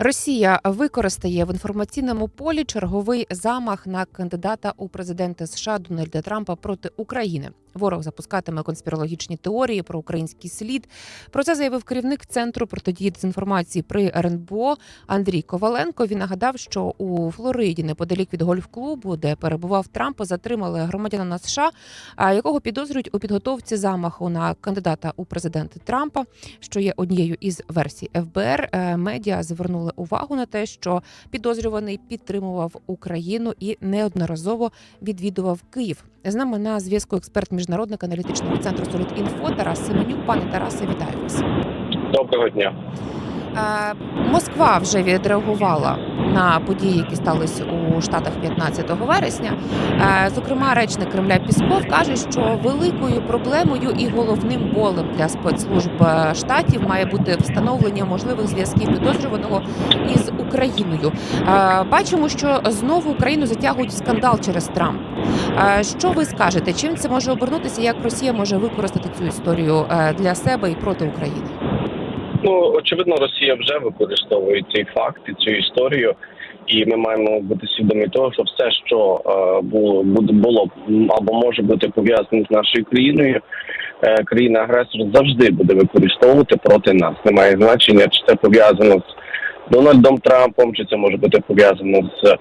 Росія використає в інформаційному полі черговий замах на кандидата у президенти США Дональда Трампа проти України. Ворог запускатиме конспірологічні теорії про український слід. Про це заявив керівник центру протидії дезінформації при РНБО Андрій Коваленко. Він нагадав, що у Флориді, неподалік від гольф-клубу, де перебував Трамп, затримали громадянина США, якого підозрюють у підготовці замаху на кандидата у президенти Трампа, що є однією із версій ФБР. Е, Медіа звернули увагу на те, що підозрюваний підтримував Україну і неодноразово відвідував Київ. З нами на зв'язку експерт міжнародного аналітичного центру Солід.Інфо Тарас Семенюк. Пане Тарасе, вітаю вас. Доброго дня. Москва вже відреагувала на події, які сталися у Штатах 15 вересня. Е, Зокрема, речник Кремля Пісков каже, що великою проблемою і головним болем для спецслужб е, штатів має бути встановлення можливих зв'язків підозрюваного із Україною. Е, Бачимо, що знову Україну затягують в скандал через Трамп. Що ви скажете? Чим це може обернутися? Як Росія може використати цю історію для себе і проти України? Ну очевидно, Росія вже використовує цей факт і цю історію, і ми маємо бути свідомі того, що все, що е, було було або може бути пов'язане з нашою країною, е, країна агресор завжди буде використовувати проти нас. Немає значення, чи це пов'язано з Дональдом Трампом, чи це може бути пов'язано з е,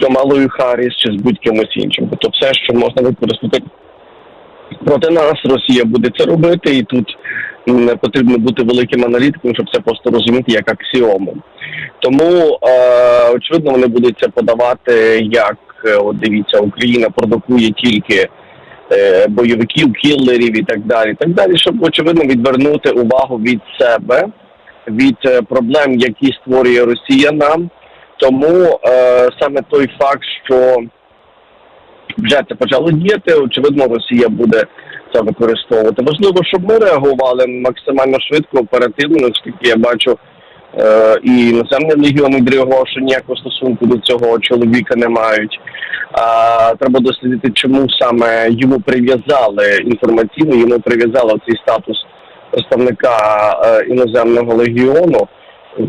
Камалою Харріс, чи з будь-кимось іншим. Тобто, все, що можна використати проти нас, Росія буде це робити, і тут не потрібно бути великим аналітиком, щоб це просто розуміти як аксіому. Тому е, очевидно вони будуть це подавати як е, от дивіться, Україна продукує тільки е, бойовиків, кіллерів і так далі. Так далі, щоб очевидно відвернути увагу від себе, від е, проблем, які створює Росія нам. Тому е, саме той факт, що вже це почало діяти, очевидно, Росія буде це використовувати. Важливо, щоб ми реагували максимально швидко, оперативно, оскільки я бачу. Е, і іноземні легіони відреагував, що ніякого стосунку до цього чоловіка не мають. А, треба дослідити, чому саме йому прив'язали інформаційно, йому прив'язали цей статус представника е, іноземного легіону.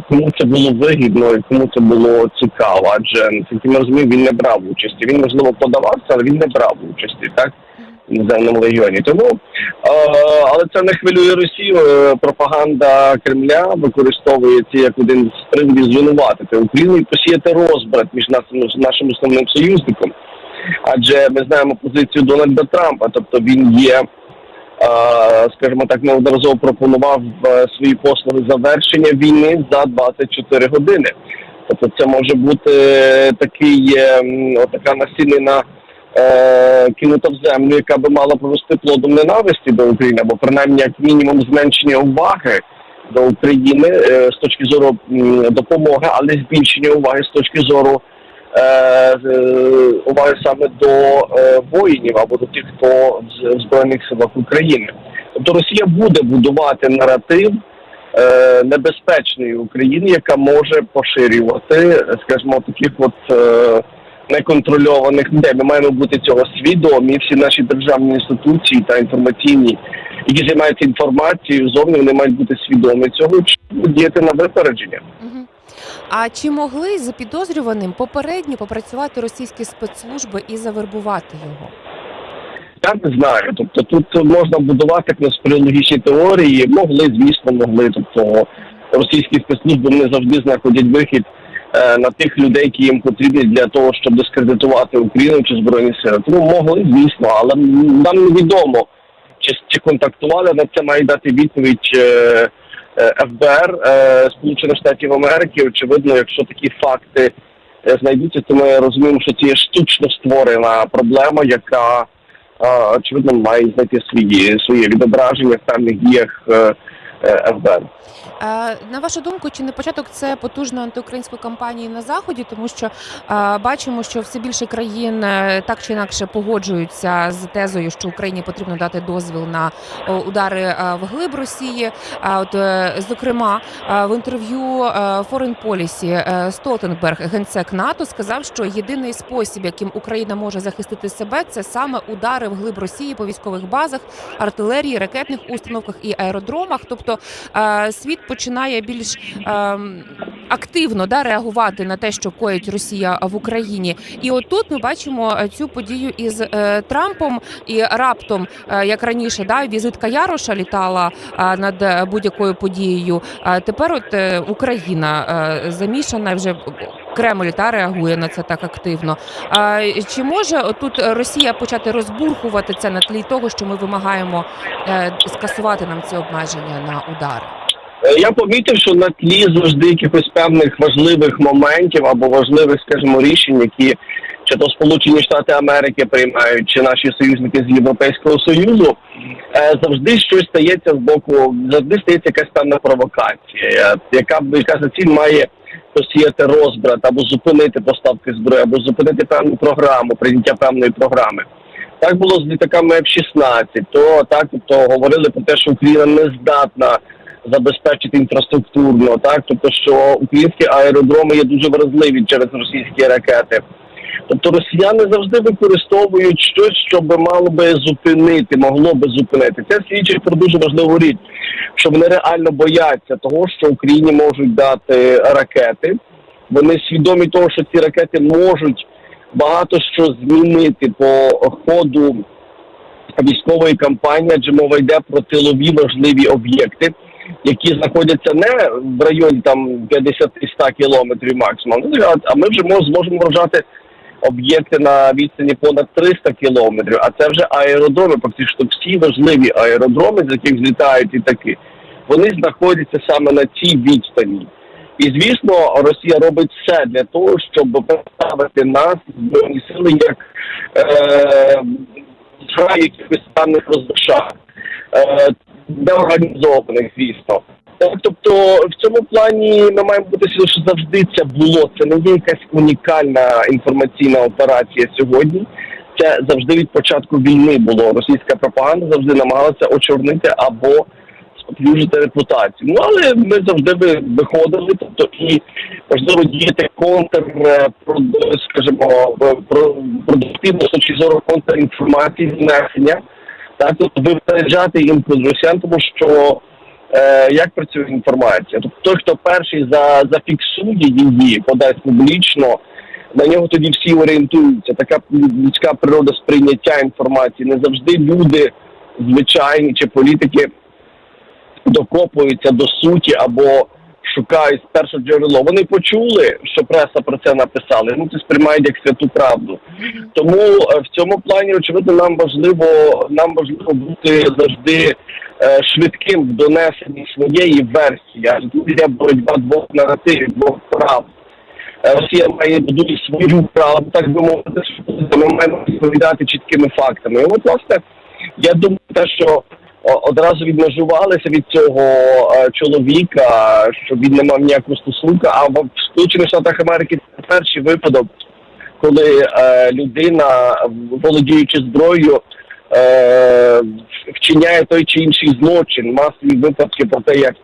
Кому це було вигідно і кому це було цікаво, адже ми розуміємо, він не брав участі. Він можливо подавався, але він не брав участі, так в іноземному легіоні. Тому е, але це не хвилює Росію. Е, Пропаганда Кремля використовує це як один з приводів звинуватити Україну і посіяти розбрат між нашим, нашим основним союзником. Адже ми знаємо позицію Дональда Трампа, тобто він є. Скажімо так, неодноразово пропонував е, свої послуги завершення війни за 24 години. Тобто, це може бути такий е, м, така насінина е, кинута в землю, яка би мала провести плодом ненависті до України, або принаймні як мінімум зменшення уваги до України з точки зору допомоги, але збільшення уваги з точки зору уваги саме до е, воїнів або до тих, хто в збройних силах України. Тобто Росія буде будувати наратив е, небезпечної України, яка може поширювати, скажімо, таких от. Е, неконтрольованих людей. Ми маємо бути цього свідомі. Всі наші державні інституції та інформаційні, які займаються інформацією, зовні вони мають бути свідомі цього і діяти на випередження. А чи могли за підозрюваним попередньо попрацювати російські спецслужби і завербувати його? Я не знаю. Тобто тут можна будувати конспірологічні теорії. Могли, звісно, могли. Тобто російські спецслужби не завжди знаходять вихід е, на тих людей, які їм потрібні для того, щоб дискредитувати Україну чи збройні сили. Тому могли, звісно, але нам невідомо, чи, чи контактували на це має дати відповідь. Е, е, ФБР е, Сполучених Штатів Америки. Очевидно, якщо такі факти е, знайдуться, то ми розуміємо, що це є штучно створена проблема, яка е, очевидно має знайти свої своє відображення в певних діях е, е. Е, На вашу думку, чи не початок це потужної антиукраїнської кампанії на заході, тому що е, бачимо, що все більше країн так чи інакше погоджуються з тезою, що Україні потрібно дати дозвіл на удари е, вглиб Росії. От зокрема в інтерв'ю Foreign Policy Столтенберг, генсек НАТО, сказав, що єдиний спосіб, яким Україна може захистити себе, це саме удари вглиб Росії по військових базах, артилерії, ракетних установках і аеродромах. Тобто тобто е, світ починає більш ем, активно да, реагувати на те, що коїть Росія в Україні. І отут ми бачимо е, цю подію із е, Трампом і раптом, як раніше, да, візитка Яроша літала над будь-якою подією. Тепер от Україна замішана вже. Кремль та реагує на це так активно. А чи може тут Росія почати розбурхувати це на тлі того, що ми вимагаємо е, скасувати нам ці обмеження на удари? Е, Я помітив, що на тлі завжди якихось певних важливих моментів або важливих, скажімо, рішень, які чи то Сполучені Штати Америки приймають, чи наші союзники з Європейського Союзу, е, завжди щось стається з боку, завжди стається якась певна провокація, яка яка за ціль має посіяти розбрат або зупинити поставки зброї, або зупинити певну програму, прийняття певної програми. Так було з літаками F-16, то так то говорили про те, що Україна не здатна забезпечити інфраструктурно, так тобто, що українські аеродроми є дуже вразливі через російські ракети. Тобто росіяни завжди використовують щось, що би мало би зупинити, могло би зупинити. Це свідчить про дуже важливу річ, що вони реально бояться того, що Україні можуть дати ракети. Вони свідомі того, що ці ракети можуть багато що змінити по ходу військової кампанії, адже мова йде про тилові важливі об'єкти, які знаходяться не в районі там 50-100 кілометрів максимум. ну, а- ми вже мож- зможемо вражати об'єкти на відстані понад 300 кілометрів. А це вже аеродроми, практично всі важливі аеродроми, з яких злітають літаки, вони знаходяться саме на цій відстані. І звісно, Росія робить все для того, щоб представити нас збройні сили як е, якихось певних розрушах, е, неорганізованих, звісно. Е, Тобто в цьому плані ми маємо бути свідомі, що завжди це було. Це не є якась унікальна інформаційна операція сьогодні. Це завжди від початку війни було. Російська пропаганда завжди намагалася очорнити або споплюжити репутацію. Ну але ми завжди виходили, тобто і можливо діяти контр, е, скажімо, продуктивно з точки зору контрінформації знесення. Так, тобто випереджати інпут росіян, тому що е, як працює інформація? Тобто той, хто перший за, зафіксує її, подасть публічно, на нього тоді всі орієнтуються. Така людська природа сприйняття інформації. Не завжди люди звичайні чи політики докопуються до суті або шукають перше джерело. Вони почули, що преса про це написала, вони це сприймають як святу правду. Тому е, в цьому плані, очевидно, нам важливо нам важливо бути завжди е, швидким в донесенні своєї версії. Адже тут йде боротьба двох наративів, двох прав. Е, Росія має будує свою правду, так би мовити, що ми маємо відповідати чіткими фактами. І от, власне, я думаю, те, що одразу відмежувалися від цього е, чоловіка, що він не мав ніякого стосунку, а в Сполучених Штатах Америки це перший випадок, коли е, людина, володіючи зброєю, е, вчиняє той чи інший злочин, масові випадки про те, як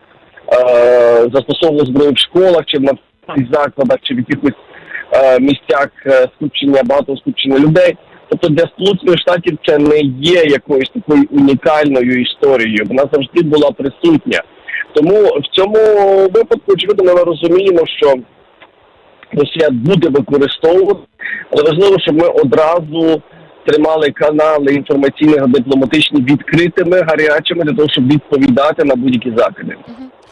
застосовували зброю в школах чи в навчальних закладах, чи в якихось місцях скупчення, багато скупчення людей. Тобто для Сполучених Штатів це не є якоюсь такою унікальною історією. Вона завжди була присутня. Тому в цьому випадку, очевидно, ми розуміємо, що Росія буде використовувати, але важливо, щоб ми одразу тримали канали інформаційно дипломатичні відкритими, гарячими для того, щоб відповідати на будь-які закиди.